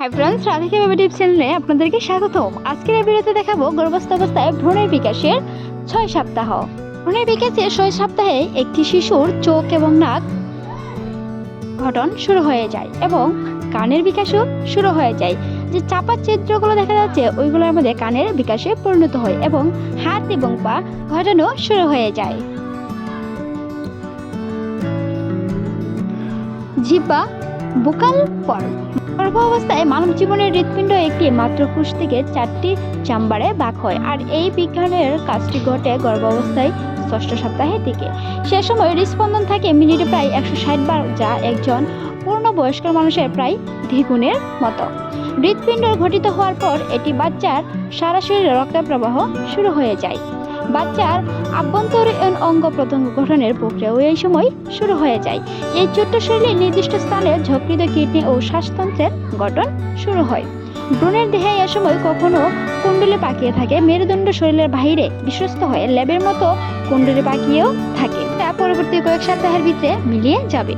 Hi friends Radhika baby tips চ্যানেলে আপনাদেরকে স্বাগতম। আজকের এই ভিডিওতে দেখাবো গর্ভস্থ অবস্থায় ভ্রূণের বিকাশের ছয় সপ্তাহ। ভ্রূণের বিকাশের ছয় সপ্তাহে একটি শিশুর চোখ এবং নাক গঠন শুরু হয়ে যায় এবং কানের বিকাশও শুরু হয়ে যায়। যে চাপা চিত্রগুলো দেখা যাচ্ছে ওইগুলোর মধ্যে কানের বিকাশে পরিণত হয় এবং হাত এবং পা ঘটানো শুরু হয়ে যায়। জিব্বা, বুকাল পর্ব। গর্ভ অবস্থায় মানব জীবনের হৃৎপিণ্ড একটি মাত্র কোষ থেকে চারটি চাম্বারে ভাগ হয়। আর এই বিজ্ঞানের কাজটি ঘটে গর্ভাবস্থায় ষষ্ঠ সপ্তাহের দিকে সে সময় হৃদস্পন্দন থাকে মিনিটে প্রায় একশো ষাট বার, যা একজন পূর্ণবয়স্ক মানুষের প্রায় দ্বিগুণের মতো। হৃৎপিণ্ড ঘটিত হওয়ার পর এটি বাচ্চার সারা শরীরে রক্তের প্রবাহ শুরু হয়ে যায়। বাচ্চার আভ্যন্তরীণ অঙ্গ প্রত্যঙ্গ গঠনের প্রক্রিয়াও এই সময় শুরু হয়ে যায়। এই ছোট্ট শরীরে নির্দিষ্ট স্থানে যকৃত কিডনি ও শ্বাসতন্ত্রের গঠন শুরু হয়। ভ্রূণের দেহে এ সময় কখনো কুণ্ডলে পাকিয়ে থাকে। মেরুদণ্ড শরীরের বাইরে বিশ্বস্ত হয়ে। ল্যাবের মতো কুণ্ডলে পাকিয়েও থাকে। তা পরবর্তী কয়েক সপ্তাহের ভিতরে মিলিয়ে যাবে।